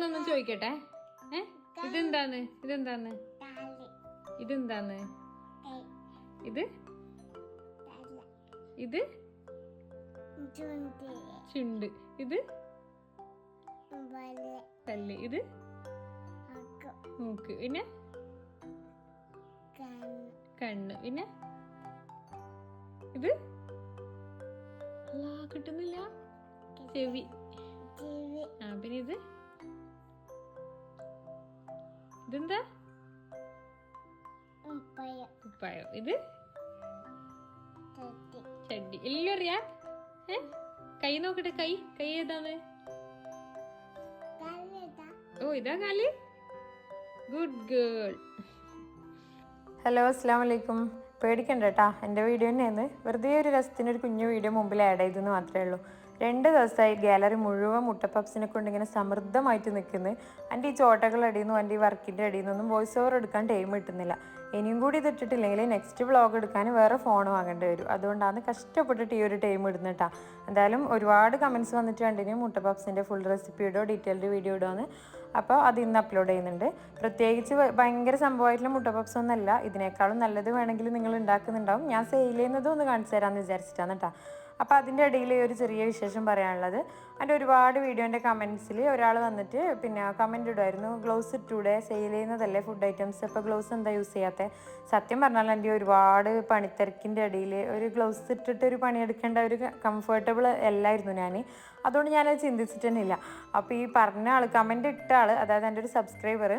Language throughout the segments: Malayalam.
ഇതെന്താന്നൊന്നും ചോദിക്കട്ടെ? ഏ? ഇതെന്താന്ന് ഇതെന്താന്ന് ഇതെന്താന്ന് ഇത്? ഇത്? ചുണ്ട്. ഇത്? തല്ല്. ഇത്? മൂക്ക്. പിന്നെ? കണ്ണ്. പിന്നെ? ഇത്? കിട്ടുന്നില്ല. ചെവി. ആ പിന്നെ ഇത്? ഇതെന്താ? ഉപ്പയ. ഉപ്പായോ. ഇത്? ചട്ടി. എല്ലാം അറിയാം ഏ? കൈ നോക്കട്ടെ കൈ. കൈ ഏതാണ്? ഓ ഇതാ കാൽ ഗുഡ് ഗേൾ. ഹലോ അസ്സാം വലൈക്കും പേടിക്കണ്ട കേട്ടാ. എന്റെ വീഡിയോ തന്നെയാണ് വെറുതെ ഒരു രസത്തിന് ഒരു കുഞ്ഞു വീഡിയോ മുമ്പിൽ ആഡ് ചെയ്തെന്ന് മാത്രമേ ഉള്ളൂ. രണ്ട് ദിവസമായി ഗാലറി മുഴുവൻ മുട്ടപ്പപ്സിനെ കൊണ്ട് ഇങ്ങനെ സമൃദ്ധമായിട്ട് നിൽക്കുന്നു. എന്റെ ഈ ചോട്ടകളടിയിൽ നിന്നും എന്റെ ഈ വർക്കിന്റെ അടിയിൽ നിന്നും വോയിസ് ഓവർ എടുക്കാൻ ടൈം കിട്ടുന്നില്ല. ഇനിയും കൂടി ഇത് ഇട്ടിട്ടില്ലെങ്കിൽ നെക്സ്റ്റ് വ്ളോഗ് എടുക്കാൻ വേറെ ഫോൺ വാങ്ങേണ്ടി വരും. അതുകൊണ്ടാണ് കഷ്ടപ്പെട്ടിട്ട് ഈ ഒരു ടൈം ഇടുന്നിട്ടാ എന്തായാലും ഒരുപാട് കമൻസ് വന്നിട്ട് കണ്ടിന്യൂ മുട്ടപ്പപ്സിന്റെ ഫുൾ റെസിപ്പി ഇടുമോ ഡീറ്റെയിൽഡ് വീഡിയോ ഇടുമെന്ന് അപ്പോൾ അത് ഇന്ന് അപ്ലോഡ് ചെയ്യുന്നുണ്ട്. പ്രത്യേകിച്ച് ഭയങ്കര സംഭവമായിട്ടുള്ള മുട്ടപ്പപ്സ് ഒന്നല്ല ഇതിനേക്കാളും നല്ലത് വേണമെങ്കിൽ നിങ്ങൾ ഉണ്ടാക്കുന്നുണ്ടാവും. ഞാൻ സെയിൽ ചെയ്യുന്നതും ഒന്ന് കാണിച്ചു തരാമെന്ന് വിചാരിച്ചിട്ടാണ് കേട്ടോ അപ്പോൾ അതിന്റെ ഇടയിൽ ഒരു ചെറിയ വിശേഷം പറയാനുള്ളത്. അതിന്റെ ഒരുപാട് വീഡിയോന്റെ കമൻസിൽ ഒരാൾ വന്നിട്ട് പിന്നെ കമന്റ് ഇടുമായിരുന്നു ഗ്ലൗസ് ഇട്ടൂടെ? സെയിൽ ചെയ്യുന്നതല്ലേ ഫുഡ് ഐറ്റംസ് അപ്പോൾ ഗ്ലൗസ് എന്താ യൂസ് ചെയ്യാത്ത? സത്യം പറഞ്ഞാൽ എന്റെ ഒരുപാട് പണിത്തിരക്കിന്റെ ഇടയിൽ ഒരു ഗ്ലൗസ് ഇട്ടിട്ട് ഒരു പണിയെടുക്കേണ്ട ഒരു കംഫർട്ടബിൾ അല്ലായിരുന്നു ഞാൻ അതുകൊണ്ട് ഞാനത് ചിന്തിച്ചിട്ടുന്നില്ല അപ്പോൾ ഈ പറഞ്ഞ ആൾ കമന്റ് ഇട്ട ആൾ അതായത് എന്റെ ഒരു സബ്സ്ക്രൈബർ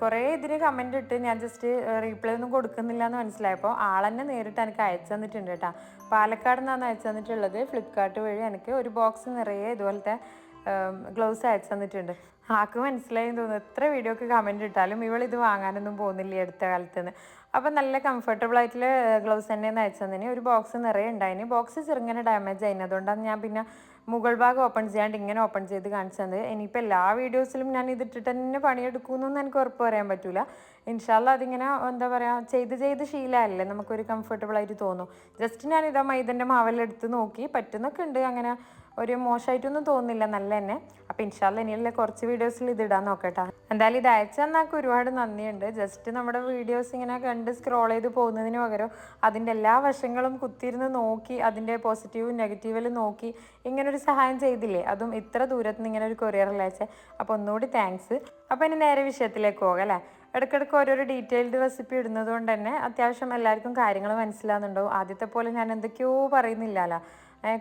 കുറേ ഇതിന് കമന്റ് ഇട്ട് ഞാൻ ജസ്റ്റ് റീപ്ലൈ ഒന്നും കൊടുക്കുന്നില്ല എന്ന് മനസ്സിലായപ്പോൾ ആളെന്നെ നേരിട്ട് എനിക്ക് അയച്ചു തന്നിട്ടുണ്ട് കേട്ടോ. പാലക്കാട് നിന്നാണ് അയച്ചു തന്നിട്ടുള്ളത്. ഫ്ലിപ്കാർട്ട് വഴി എനിക്ക് ഒരു ബോക്സ് നിറയെ ഇതുപോലത്തെ ഗ്ലൗസ് അയച്ചു തന്നിട്ടുണ്ട്. ആൾക്ക് മനസ്സിലായി തോന്നുന്നു. എത്ര വീഡിയോക്ക് കമന്റ് ഇട്ടാലും ഇവൾ ഇത് വാങ്ങാനൊന്നും പോകുന്നില്ല അടുത്ത കാലത്ത് നിന്ന് അപ്പം നല്ല കംഫർട്ടബിൾ ആയിട്ടുള്ള ഗ്ലൗസ് തന്നെയാണ് അയച്ചു തന്നെ ഒരു ബോക്സ് നിറയെ ഉണ്ടായിന് ബോക്സ് ചെറുങ്ങനെ ഡാമേജ് ആയിരുന്നു അതുകൊണ്ടാണ് ഞാൻ പിന്നെ മുകൾ ഭാഗം ഓപ്പൺ ചെയ്യാണ്ട് ഇങ്ങനെ ഓപ്പൺ ചെയ്ത് കാണിച്ചു തന്നത്. ഇനിയിപ്പോൾ എല്ലാ വീഡിയോസിലും ഞാൻ ഇതിട്ടിട്ട് തന്നെ പണിയെടുക്കുമെന്നൊന്നും എനിക്ക് ഉറപ്പ് പറയാൻ പറ്റില്ല ഇൻഷാല്ല അതിങ്ങനെ എന്താ പറയുക ചെയ്ത് ചെയ്ത് ശീലമല്ലേ നമുക്കൊരു കംഫർട്ടബിൾ ആയിട്ട് തോന്നും. ജസ്റ്റ് ഞാൻ ഇതാ മൈദന്റെ മാവലെടുത്ത് നോക്കി. പറ്റുന്നൊക്കെ ഉണ്ട്. അങ്ങനെ ഒരു മോശമായിട്ടൊന്നും തോന്നുന്നില്ല നല്ല തന്നെ അപ്പോൾ ഇൻഷാല്ല ഇനിയുള്ള കുറച്ച് വീഡിയോസിൽ ഇതിടാൻ നോക്കട്ടെ. എന്തായാലും ഇത് അയച്ചു തന്നാൾക്ക് ഒരുപാട് നന്ദിയുണ്ട്. ജസ്റ്റ് നമ്മുടെ വീഡിയോസ് ഇങ്ങനെ കണ്ട് സ്ക്രോൾ ചെയ്ത് പോകുന്നതിന് പകരം അതിന്റെ എല്ലാ വശങ്ങളും കുത്തിയിരുന്ന് നോക്കി അതിന്റെ പോസിറ്റീവും നെഗറ്റീവിലും നോക്കി ഇങ്ങനെ ഒരു സഹായം ചെയ്തില്ലേ? അതും ഇത്ര ദൂരത്ത് നിന്ന് ഇങ്ങനെ ഒരു കൊറിയറിൽ അയച്ചേ? അപ്പോൾ ഒന്നുകൂടി താങ്ക്സ് അപ്പോൾ ഇനി നേരെ വിഷയത്തിലേക്ക് പോകാം അല്ലേ? ഇടയ്ക്കിടയ്ക്ക് ഓരോരോ ഡീറ്റെയിൽഡ് റെസിപ്പി ഇടുന്നത് കൊണ്ട് തന്നെ അത്യാവശ്യം എല്ലാവർക്കും കാര്യങ്ങൾ മനസ്സിലാകുന്നുണ്ടാവും ആദ്യത്തെ പോലെ ഞാൻ എന്തൊക്കെയോ പറയുന്നില്ലല്ലോ.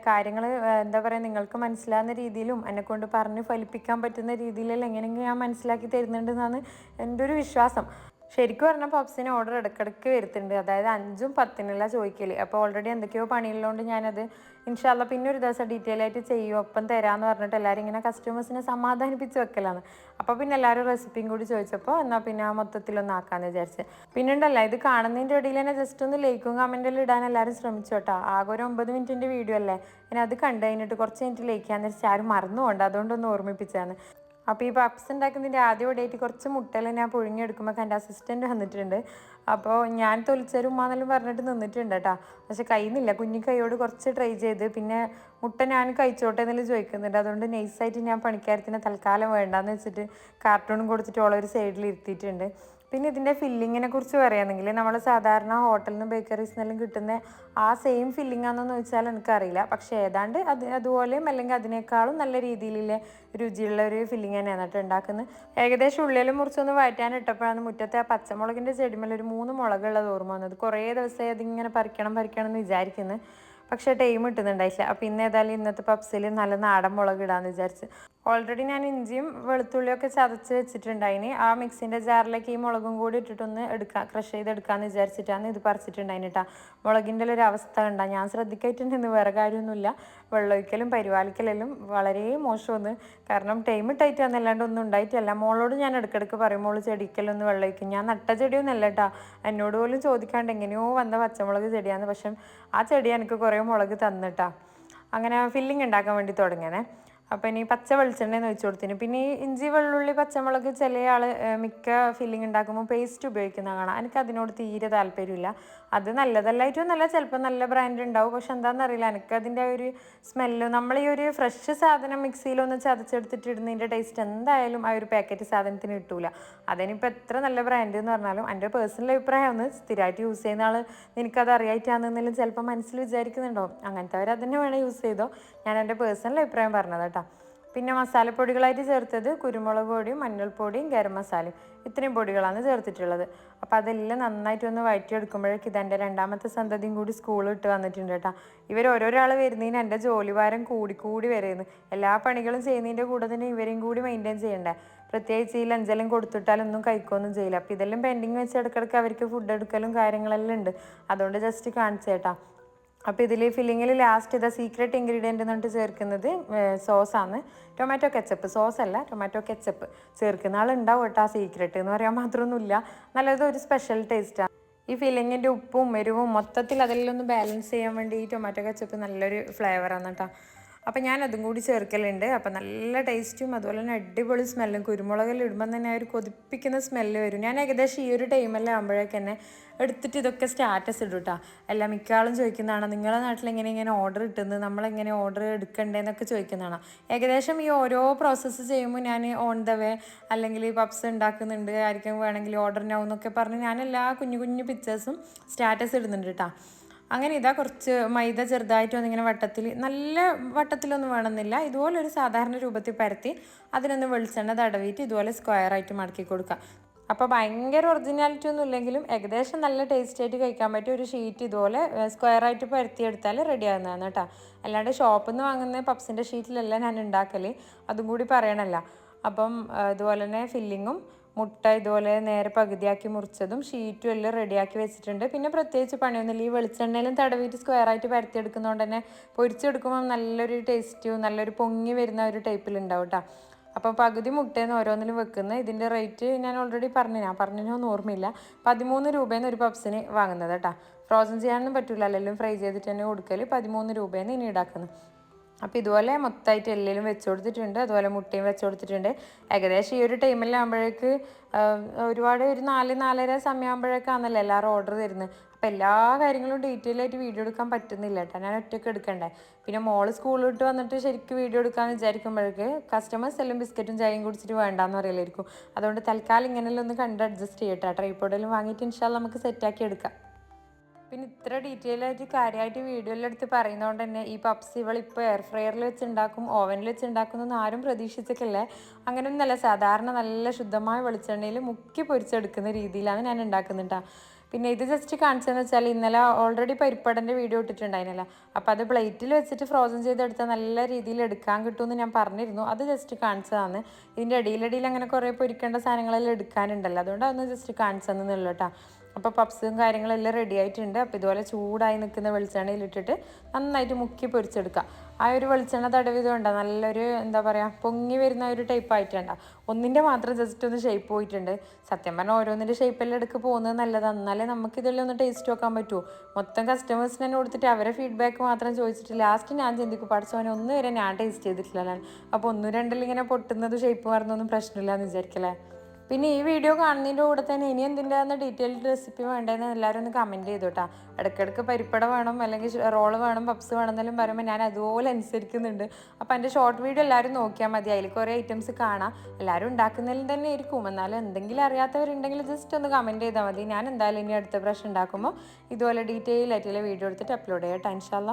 കാര്യങ്ങൾ എന്താ പറയുക നിങ്ങൾക്ക് മനസ്സിലാകുന്ന രീതിയിലും എന്നെക്കൊണ്ട് പറഞ്ഞ് ഫലിപ്പിക്കാൻ പറ്റുന്ന രീതിയിലെല്ലാം എങ്ങനെയെങ്കിലും ഞാൻ മനസ്സിലാക്കി തരുന്നുണ്ടെന്നാണ് എന്റെ ഒരു വിശ്വാസം. ശരിക്കും പറഞ്ഞാൽ പപ്സിന് ഓർഡർ ഇടയ്ക്കിടയ്ക്ക് വരുത്തുന്നുണ്ട് അതായത് അഞ്ചും പത്തിനുള്ള ചോദിക്കൽ. അപ്പോൾ ഓൾറെഡി എന്തൊക്കെയോ പണിയുള്ളതുകൊണ്ട് ഞാനത് ഇൻഷാല്ല പിന്നെ ഒരു ദിവസം ഡീറ്റെയിൽ ആയിട്ട് ചെയ്യും ഒപ്പം തരാമെന്ന് പറഞ്ഞിട്ട് എല്ലാവരും ഇങ്ങനെ കസ്റ്റമേഴ്സിനെ സമാധാനിപ്പിച്ച് വെക്കലാണ്. അപ്പോൾ പിന്നെ എല്ലാവരും റെസിപ്പിയും കൂടി ചോദിച്ചപ്പോൾ എന്നാൽ പിന്നെ മൊത്തത്തിലൊന്ന് ആക്കാമെന്ന് വിചാരിച്ച്. പിന്നെ ഉണ്ടല്ലോ ഇത് കാണുന്നതിന്റെ ഇടയിൽ തന്നെ ജസ്റ്റ് ഒന്ന് ലൈക്കും കമന്റിൽ ഇടാൻ എല്ലാവരും ശ്രമിച്ചു കേട്ടോ. ആകെ ഒരു ഒമ്പത് മിനിറ്റിന്റെ വീഡിയോ അല്ലേ? ഞാൻ അത് കണ്ടു കഴിഞ്ഞിട്ട് കുറച്ച് മിനിറ്റ് ചെയ്യാമെന്ന് വെച്ചാൽ ആരും മറന്നു പോകണ്ട അതുകൊണ്ടൊന്ന് ഓർമ്മിപ്പിച്ചാണ് അപ്പോൾ ഈ പപ്സ് ഉണ്ടാക്കുന്നതിന്റെ ആദ്യം കുറച്ച് മുട്ടകൾ ഞാൻ പുഴുങ്ങിയെടുക്കുമ്പോൾ എന്റെ അസിസ്റ്റന്റ് വന്നിട്ടുണ്ട്. അപ്പോൾ ഞാൻ തൊലിച്ചൊരു ഉമ്മാന്നെല്ലാം പറഞ്ഞിട്ട് നിന്നിട്ടുണ്ട് കേട്ടോ. പക്ഷെ കഴിയുന്നില്ല കുഞ്ഞു കൈയോട് കുറച്ച് ട്രൈ ചെയ്ത്. പിന്നെ മുട്ട ഞാൻ കഴിച്ചോട്ടെ എന്നെല്ലാം ചോദിക്കുന്നുണ്ട്. അതുകൊണ്ട് നൈസായിട്ട് ഞാൻ പണിക്കാരത്തിന് തൽക്കാലം വേണ്ടാന്ന് വെച്ചിട്ട് കാർട്ടൂണും കൊടുത്തിട്ട് ഓളൊരു സൈഡിൽ ഇരുത്തിയിട്ടുണ്ട്. പിന്നെ ഇതിന്റെ ഫില്ലിങ്ങിനെ കുറിച്ച് പറയുകയാണെങ്കിൽ നമ്മൾ സാധാരണ ഹോട്ടലിൽ നിന്നും ബേക്കറീസ് നിന്നെല്ലാം കിട്ടുന്ന ആ സെയിം ഫില്ലിംഗ് ആണെന്ന് ചോദിച്ചാൽ എനിക്കറിയില്ല. പക്ഷേ ഏതാണ്ട് അത് അതുപോലെയും അല്ലെങ്കിൽ അതിനേക്കാളും നല്ല രീതിയിലുള്ള രുചിയുള്ള ഒരു ഫില്ലിംഗ് തന്നെയാണ് കേട്ടോ ഉണ്ടാക്കുന്നത്. ഏകദേശം ഉള്ളിലും മുറിച്ചൊന്ന് വഴറ്റാൻ ഇട്ടപ്പോഴാണ് മുറ്റത്തെ ആ പച്ചമുളകിന്റെ ചെടിമേൽ ഒരു മൂന്ന് മുളകുള്ളത് ഓർമ്മ വന്നത്. കുറേ ദിവസമായി അതിങ്ങനെ പറിക്കണം പറിക്കണം എന്ന് വിചാരിക്കുന്നത് പക്ഷേ ടൈം കിട്ടുന്നുണ്ടായില്ല. അപ്പോൾ ഇന്ന് ഏതായാലും ഇന്നത്തെ പപ്സിൽ നല്ല നാടൻ മുളക് ഇടാമെന്ന് വിചാരിച്ച്. ഓൾറെഡി ഞാൻ ഇഞ്ചിയും വെളുത്തുള്ളിയൊക്കെ ചതച്ച് വെച്ചിട്ടുണ്ടായിന്. ആ മിക്സിന്റെ ജാറിലേക്ക് ഈ മുളകും കൂടി ഇട്ടിട്ടൊന്ന് എടുക്കാം ക്രഷ് ചെയ്തെടുക്കാമെന്ന് വിചാരിച്ചിട്ടാണ് ഇത് പറിച്ചിട്ടുണ്ടായിന് കേട്ടോ മുളകിന്റെ ഒരു അവസ്ഥ ഉണ്ടാകും ഞാൻ ശ്രദ്ധിക്കായിട്ടുണ്ടെന്ന് വേറെ കാര്യമൊന്നുമില്ല. വെള്ളമൊഴിക്കലും പരിപാലിക്കലും വളരെ മോശമാണ്. കാരണം ടൈം ഇട്ടായിട്ട് അന്നല്ലാണ്ട് ഒന്നും ഉണ്ടായിട്ടല്ല. മോളോട് ഞാൻ ഇടയ്ക്കിടയ്ക്ക് പറയും മോൾ ചെടിക്കലൊന്ന് വെള്ളമൊഴിക്കും? ഞാൻ നട്ട ചെടിയൊന്നുമല്ല കേട്ടോ എന്നോട് പോലും ചോദിക്കാണ്ട് എങ്ങനെയോ വന്ന പച്ചമുളക് ചെടിയാണ്. പക്ഷെ ആ ചെടി എനിക്ക് കുറേ മുളക് തന്നിട്ടാ അങ്ങനെ ഫില്ലിംഗ് ഉണ്ടാക്കാൻ വേണ്ടി തുടങ്ങിയതേ അപ്പം ഇനി പച്ച വെളിച്ചെണ്ണ ഒഴിച്ചു കൊടുത്തിന്. പിന്നെ ഈ ഇഞ്ചി വെള്ളുള്ളി പച്ചമുളക് ചില ആൾ മിക്ക ഫില്ലിംഗ് ഉണ്ടാക്കുമ്പോൾ പേസ്റ്റ് ഉപയോഗിക്കുന്ന കാണാം. എനിക്ക് അതിനോട് തീരെ താല്പര്യമില്ല അത് നല്ലതല്ലായിട്ടും നല്ല ചിലപ്പോൾ നല്ല ബ്രാൻഡ് ഉണ്ടാവും പക്ഷെ എന്താണെന്നറിയില്ല എനിക്ക് അതിന്റെ ഒരു സ്മെല്ല് നമ്മൾ ഈ ഒരു ഫ്രഷ് സാധനം മിക്സിയിലൊന്ന് ചതച്ചെടുത്തിട്ട് ഇടുന്നതിന്റെ ടേസ്റ്റ് എന്തായാലും ആ ഒരു പാക്കറ്റ് സാധനത്തിന് കിട്ടൂല. അതിനിപ്പോൾ എത്ര നല്ല ബ്രാൻഡ് എന്ന് പറഞ്ഞാലും എന്റെ പേഴ്സണൽ അഭിപ്രായം ഒന്ന് സ്ഥിരമായിട്ട് യൂസ് ചെയ്യുന്ന ആൾ നിനക്കത് അറിയായിട്ടാണെന്നെങ്കിലും ചിലപ്പോൾ മനസ്സിൽ വിചാരിക്കുന്നുണ്ടോ? അങ്ങനത്തെ അവർ വേണേൽ വേണം യൂസ് ചെയ്തോ? ഞാൻ എന്റെ പേഴ്സണൽ അഭിപ്രായം പറഞ്ഞത് കേട്ടോ പിന്നെ മസാലപ്പൊടികളായിട്ട് ചേർത്തത് കുരുമുളക് പൊടിയും മഞ്ഞൾപ്പൊടിയും ഗരം മസാലയും. ഇത്രയും പൊടികളാണ് ചേർത്തിട്ടുള്ളത്. അപ്പോൾ അതെല്ലാം നന്നായിട്ട് നന്നായിട്ടൊന്ന് വഴറ്റിയെടുക്കുമ്പോഴേക്ക് ഇതെന്റെ രണ്ടാമത്തെ സന്തതിയും കൂടി സ്കൂളിൽ ഇട്ട് വന്നിട്ടുണ്ട് കേട്ടോ. ഇവർ ഓരോരാൾ വരുന്നതിന് എന്റെ ജോലിഭാരം കൂടി കൂടി വരുന്നു. എല്ലാ പണികളും ചെയ്യുന്നതിന്റെ കൂടെ തന്നെ ഇവരെയും കൂടി മെയിന്റെയിൻ ചെയ്യണ്ടേ? പ്രത്യേകിച്ച് ഈ ലഞ്ചെല്ലാം കൊടുത്തിട്ടാലൊന്നും കഴിക്കുകയൊന്നും ചെയ്യില്ല. അപ്പോൾ ഇതെല്ലാം പെൻഡിങ് വെച്ച് ഇടയ്ക്കിടയ്ക്ക് അവർക്ക് ഫുഡ് എടുക്കലും കാര്യങ്ങളെല്ലാം ഉണ്ട്. അതുകൊണ്ട് ജസ്റ്റ് കാണിച്ചേട്ടാ അപ്പോൾ ഇതിൽ ഫില്ലിങ്ങിൽ ലാസ്റ്റ് ഇതാ സീക്രട്ട് ഇൻഗ്രീഡിയന്റ് എന്ന് പറഞ്ഞിട്ട് ചേർക്കുന്നത് സോസാണ് ടൊമാറ്റോ കെച്ചപ്പ് സോസ് അല്ല ടൊമാറ്റോ കെച്ചപ്പ് ചേർക്കുന്ന ആളുണ്ടാവും കേട്ടോ ആ സീക്രട്ട് എന്ന് പറയാൻ മാത്രമൊന്നുമില്ല. നല്ലത് ഒരു സ്പെഷ്യൽ ടേസ്റ്റാണ് ഈ ഫില്ലിങ്ങിന്റെ ഉപ്പും എരിവും മൊത്തത്തിൽ അതെല്ലാം ഒന്ന് ബാലൻസ് ചെയ്യാൻ വേണ്ടി ഈ ടൊമാറ്റോ കെച്ചപ്പ് നല്ലൊരു ഫ്ലേവറാണ് കേട്ടോ. അപ്പം ഞാൻ കൂടി ചേർക്കലുണ്ട്. അപ്പോൾ നല്ല ടേസ്റ്റും അതുപോലെ തന്നെ അടിപൊളി സ്മെല്ലും. കുരുമുളകിൽ ഇടുമ്പം തന്നെ ഒരു കൊതിപ്പിക്കുന്ന സ്മെല്ല് വരും. ഞാൻ ഏകദേശം ഈ ഒരു ടൈമെല്ലാം ആകുമ്പോഴേക്ക് തന്നെ എടുത്തിട്ട് ഇതൊക്കെ സ്റ്റാറ്റസ് ഇടും കേട്ടോ അല്ല മിക്ക ആളും ചോദിക്കുന്നതാണ് നിങ്ങളുടെ നാട്ടിൽ എങ്ങനെ ഇങ്ങനെ ഓർഡർ കിട്ടുന്നത് നമ്മളെങ്ങനെ ഓർഡർ എടുക്കണ്ടേന്നൊക്കെ ചോദിക്കുന്നതാണ്. ഏകദേശം ഈ ഓരോ പ്രോസസ്സ് ചെയ്യുമ്പോൾ ഞാൻ ഓൺ ദ വേ അല്ലെങ്കിൽ പപ്സ് ഉണ്ടാക്കുന്നുണ്ട് ആർക്കും വേണമെങ്കിൽ ഓർഡർ നൗ എന്നൊക്കെ പറഞ്ഞ് ഞാൻ എല്ലാ കുഞ്ഞു കുഞ്ഞു പിക്ചേഴ്സും സ്റ്റാറ്റസ് ഇടുന്നുണ്ട് കേട്ടോ അങ്ങനെ ഇതാ കുറച്ച് മൈദ ചെറുതായിട്ട് ഒന്നിങ്ങനെ വട്ടത്തിൽ നല്ല വട്ടത്തിലൊന്നും വേണമെന്നില്ല. ഇതുപോലെ ഒരു സാധാരണ രൂപത്തിൽ പരത്തി അതിനൊന്ന് വെളിച്ചെണ്ണ തടവിയിട്ട് ഇതുപോലെ സ്ക്വയർ ആയിട്ട് മടക്കി കൊടുക്കുക. അപ്പോൾ ഭയങ്കര ഒറിജിനാലിറ്റി ഒന്നും ഇല്ലെങ്കിലും ഏകദേശം നല്ല ടേസ്റ്റ് ആയിട്ട് കഴിക്കാൻ പറ്റിയ ഒരു ഷീറ്റ് ഇതുപോലെ സ്ക്വയർ ആയിട്ട് പരത്തിയെടുത്താൽ റെഡി ആകുന്നതാണ് കേട്ടോ. അല്ലാണ്ട് ഷോപ്പിൽ നിന്ന് വാങ്ങുന്ന പപ്സിന്റെ ഷീറ്റിലല്ല ഞാൻ ഉണ്ടാക്കൽ അതും കൂടി പറയണല്ല. അപ്പം ഇതുപോലെ തന്നെ ഫില്ലിങ്ങും മുട്ട ഇതുപോലെ നേരെ പകുതിയാക്കി മുറിച്ചതും ഷീറ്റും എല്ലാം റെഡിയാക്കി വെച്ചിട്ടുണ്ട്. പിന്നെ പ്രത്യേകിച്ച് പണിയൊന്നുമില്ല. ഈ വെളിച്ചെണ്ണയിലും തടവിയിട്ട് സ്ക്വയർ ആയിട്ട് പരത്തിയെടുക്കുന്നതുകൊണ്ട് തന്നെ പൊരിച്ചെടുക്കുമ്പോൾ നല്ലൊരു ടേസ്റ്റും നല്ലൊരു പൊങ്ങി വരുന്ന ഒരു ടൈപ്പിലുണ്ടാവും കേട്ടോ അപ്പോൾ പകുതി മുട്ടയെന്ന് ഓരോന്നിലും വെക്കുന്നത്. ഇതിന്റെ റേറ്റ് ഞാൻ ഓൾറെഡി പറഞ്ഞു ഞാൻ പറഞ്ഞതിനൊന്നും ഓർമ്മയില്ല. പതിമൂന്ന് രൂപയെന്ന് ഒരു പപ്സിന് വാങ്ങുന്നത് കേട്ടോ ഫ്രോസൺ ചെയ്യാനൊന്നും പറ്റില്ല അല്ലെങ്കിലും ഫ്രൈ ചെയ്തിട്ട് തന്നെ കൊടുക്കൽ പതിമൂന്ന് രൂപയെന്ന് ഇനി ഈടാക്കുന്നത്. അപ്പോൾ ഇതുപോലെ മൊത്തമായിട്ട് എല്ലാം വെച്ച് കൊടുത്തിട്ടുണ്ട് അതുപോലെ മുട്ടയും വെച്ച് കൊടുത്തിട്ടുണ്ട്. ഏകദേശം ഈ ഒരു ടൈമിലാകുമ്പോഴേക്ക് ഒരുപാട് ഒരു നാല് നാലര സമയമാകുമ്പോഴേക്കാണല്ലോ എല്ലാവരും ഓർഡർ തരുന്നത് അപ്പോൾ എല്ലാ കാര്യങ്ങളും ഡീറ്റെയിൽ ആയിട്ട് വീഡിയോ എടുക്കാൻ പറ്റുന്നില്ല കേട്ടോ. ഞാൻ ഒറ്റയ്ക്ക് എടുക്കണ്ടേ. പിന്നെ മോൾ സ്കൂളിൽ വിട്ട് വന്നിട്ട് ശരിക്കും വീഡിയോ എടുക്കാമെന്ന് വിചാരിക്കുമ്പോഴേക്ക് കസ്റ്റമേഴ്സ് എല്ലാം ബിസ്ക്കറ്റും ചായയും കുടിച്ചിട്ട് വേണ്ടാന്ന് പറയലായിരിക്കും. അതുകൊണ്ട് തൽക്കാലം ഇങ്ങനെയെല്ലാം ഒന്ന് കണ്ട് അഡ്ജസ്റ്റ് ചെയ്യട്ടെ. ട്രൈപ്പോഡെല്ലാം വാങ്ങിയിട്ട് ഇൻഷാല്ല നമുക്ക് സെറ്റാക്കി എടുക്കാം. പിന്നെ ഇത്ര ഡീറ്റെയിൽ ആയിട്ട് കാര്യമായിട്ട് വീഡിയോയിൽ എടുത്ത് പറയുന്നതുകൊണ്ട് തന്നെ ഈ പപ്സ് ഇവൾ ഇപ്പോൾ എയർ ഫ്രയറിൽ വെച്ച് ഉണ്ടാക്കും ഓവനിൽ വെച്ച് ഉണ്ടാക്കുന്നൊന്നും ആരും പ്രതീക്ഷിച്ചിട്ടില്ലേ. അങ്ങനെയൊന്നുമല്ല സാധാരണ നല്ല ശുദ്ധമായ വെളിച്ചെണ്ണയിൽ മുക്കി പൊരിച്ചെടുക്കുന്ന രീതിയിലാണ് ഞാൻ ഉണ്ടാക്കുന്നുണ്ടാ പിന്നെ ഇത് ജസ്റ്റ് കാണിച്ചതെന്ന് വെച്ചാൽ ഇന്നലെ ഓൾറെഡി പരിപ്പടന്റെ വീഡിയോ ഇട്ടിട്ടുണ്ടായിരുന്നില്ല. അപ്പോൾ അത് പ്ലേറ്റിൽ വെച്ചിട്ട് ഫ്രോസൺ ചെയ്തെടുത്താൽ നല്ല രീതിയിൽ എടുക്കാൻ കിട്ടുമെന്ന് ഞാൻ പറഞ്ഞിരുന്നു. അത് ജസ്റ്റ് കാണിച്ചതാണ്. ഇതിന്റെ ഇടയിലടിയിൽ അങ്ങനെ കുറേ പൊരിക്കേണ്ട സാധനങ്ങളെല്ലാം എടുക്കാനുണ്ടല്ലോ. അതുകൊണ്ട് അതൊന്ന് ജസ്റ്റ് കാണിച്ചതെന്നുള്ളൂ കേട്ടോ അപ്പോൾ പപ്സും കാര്യങ്ങളെല്ലാം റെഡി ആയിട്ടുണ്ട്. അപ്പോൾ ഇതുപോലെ ചൂടായി നിൽക്കുന്ന വെളിച്ചെണ്ണയിൽ ഇട്ടിട്ട് നന്നായിട്ട് മുക്കി പൊരിച്ചെടുക്കുക. ആ ഒരു വെളിച്ചെണ്ണ തടവിതുകൊണ്ട് നല്ലൊരു എന്താ പറയുക പൊങ്ങി വരുന്ന ഒരു ടൈപ്പ് ആയിട്ടുണ്ട്. ഒന്നിന്റെ മാത്രം ജസ്റ്റ് ഒന്ന് ഷേപ്പ് പോയിട്ടുണ്ട്. സത്യം പറഞ്ഞാൽ ഓരോന്നിന്റെ ഷേപ്പെല്ലാം എടുക്ക് പോകുന്നത് നല്ലതാണ് എന്നാലേ നമുക്ക് ഇതെല്ലാം ഒന്ന് ടേസ്റ്റ് നോക്കാൻ പറ്റുമോ മൊത്തം കസ്റ്റമേഴ്സിന് തന്നെ കൊടുത്തിട്ട് അവരെ ഫീഡ്ബാക്ക് മാത്രം ചോദിച്ചിട്ട് ലാസ്റ്റ് ഞാൻ ചിന്തിക്കും പഠിച്ചവനെ ഒന്നും വരെ ഞാൻ ടേസ്റ്റ് ചെയ്തിട്ടില്ല. അപ്പോൾ ഒന്നും രണ്ടിൽ ഇങ്ങനെ പൊട്ടുന്നത് ഷേപ്പ് മാറുന്നൊന്നും പ്രശ്നമില്ല എന്ന് വിചാരിക്കല്ലേ? പിന്നെ ഈ വീഡിയോ കാണുന്നതിന്റെ കൂടെ തന്നെ ഇനി എന്തിന്റെയാണ് ഡീറ്റെയിൽഡ് റെസിപ്പി വേണ്ടതെന്ന് എല്ലാവരും ഒന്ന് കമന്റ് ചെയ്തു കേട്ടോ ഇടയ്ക്കിടയ്ക്ക് പരിപ്പട വേണം അല്ലെങ്കിൽ റോൾ വേണം പപ്സ് വേണം എന്നെല്ലാം പറയുമ്പോൾ ഞാൻ അതുപോലെ അനുസരിക്കുന്നുണ്ട്. അപ്പോൾ എന്റെ ഷോർട്ട് വീഡിയോ എല്ലാവരും നോക്കിയാൽ മതി. അതിൽ കുറേ ഐറ്റംസ് കാണാം. എല്ലാവരും ഉണ്ടാക്കുന്നതിൽ തന്നെ ആയിരിക്കും. എന്നാലും എന്തെങ്കിലും അറിയാത്തവരുണ്ടെങ്കിൽ ജസ്റ്റ് ഒന്ന് കമന്റ് ചെയ്താൽ മതി. ഞാൻ എന്തായാലും ഇനി അടുത്ത പ്രാവശ്യം ഉണ്ടാക്കുമ്പോൾ ഇതുപോലെ ഡീറ്റെയിൽ ആയിട്ടുള്ള വീഡിയോ എടുത്തിട്ട് അപ്ലോഡ് ചെയ്യാം ടെൻഷല്ല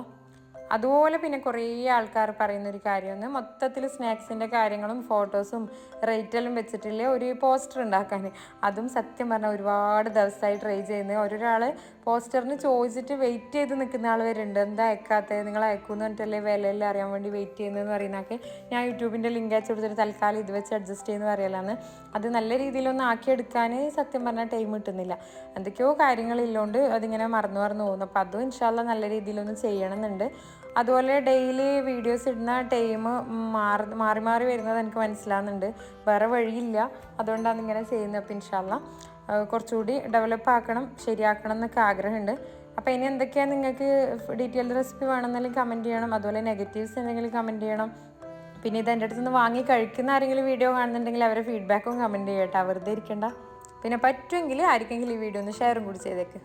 അതുപോലെ പിന്നെ കുറേ ആൾക്കാർ പറയുന്ന ഒരു കാര്യമാണ്. മൊത്തത്തിൽ സ്നാക്സിന്റെ കാര്യങ്ങളും ഫോട്ടോസും റേറ്റെല്ലാം വെച്ചിട്ടില്ലേ ഒരു പോസ്റ്റർ ഉണ്ടാക്കാൻ. അതും സത്യം പറഞ്ഞാൽ ഒരുപാട് ദിവസമായി ട്രൈ ചെയ്യുന്നത് ഓരോരാൾ പോസ്റ്ററിന് ചോദിച്ചിട്ട് വെയിറ്റ് ചെയ്ത് നിൽക്കുന്ന ആൾ വരുന്നുണ്ട് എന്താ അയക്കാത്തത്? നിങ്ങൾ അയക്കുമെന്ന് പറഞ്ഞിട്ടല്ലേ വിലയെല്ലാം അറിയാൻ വേണ്ടി വെയിറ്റ് ചെയ്യുന്നതെന്ന് പറയുന്നതൊക്കെ ഞാൻ യൂട്യൂബിന്റെ ലിങ്ക് അയച്ചു കൊടുത്തിട്ട് തൽക്കാലം ഇത് വെച്ച് അഡ്ജസ്റ്റ് ചെയ്യുന്ന പറയലാണ്. അത് നല്ല രീതിയിലൊന്ന് ആക്കിയെടുക്കാൻ സത്യം പറഞ്ഞാൽ ടൈം കിട്ടുന്നില്ല. എന്തൊക്കെയോ കാര്യങ്ങളില്ലോണ്ട് അതിങ്ങനെ മറന്നു മറന്നു പോകുന്നു. അപ്പോൾ അതും ഇൻഷാല്ല നല്ല രീതിയിലൊന്ന് ചെയ്യണമെന്നുണ്ട്. അതുപോലെ ഡെയിലി വീഡിയോസ് ഇടുന്ന ടൈം മാറി മാറി മാറി വരുന്നത് എനിക്ക് മനസ്സിലാവുന്നുണ്ട്. വേറെ വഴിയില്ല. അതുകൊണ്ടാണ് ഇങ്ങനെ ചെയ്യുന്നത്. അപ്പം ഇൻഷാല്ല കുറച്ചുകൂടി ഡെവലപ്പ് ആക്കണം ശരിയാക്കണം എന്നൊക്കെ ആഗ്രഹമുണ്ട്. അപ്പോൾ ഇനി എന്തൊക്കെയാണ് നിങ്ങൾക്ക് ഡീറ്റെയിൽഡ് റെസിപ്പി വേണമെന്നെങ്കിലും കമന്റ് ചെയ്യണം. അതുപോലെ നെഗറ്റീവ്സ് എന്തെങ്കിലും കമന്റ് ചെയ്യണം. പിന്നെ ഇത് എന്റെ അടുത്ത് നിന്ന് വാങ്ങി കഴിക്കുന്ന ആരെങ്കിലും വീഡിയോ കാണുന്നുണ്ടെങ്കിൽ അവരെ ഫീഡ്ബാക്കും കമന്റ് ചെയ്യട്ടെ. വെറുതെ ഇരിക്കണ്ട. പിന്നെ പറ്റുമെങ്കിൽ ആർക്കെങ്കിലും ഈ വീഡിയോ ഒന്ന് ഷെയറും കൂടി ചെയ്തേക്ക്.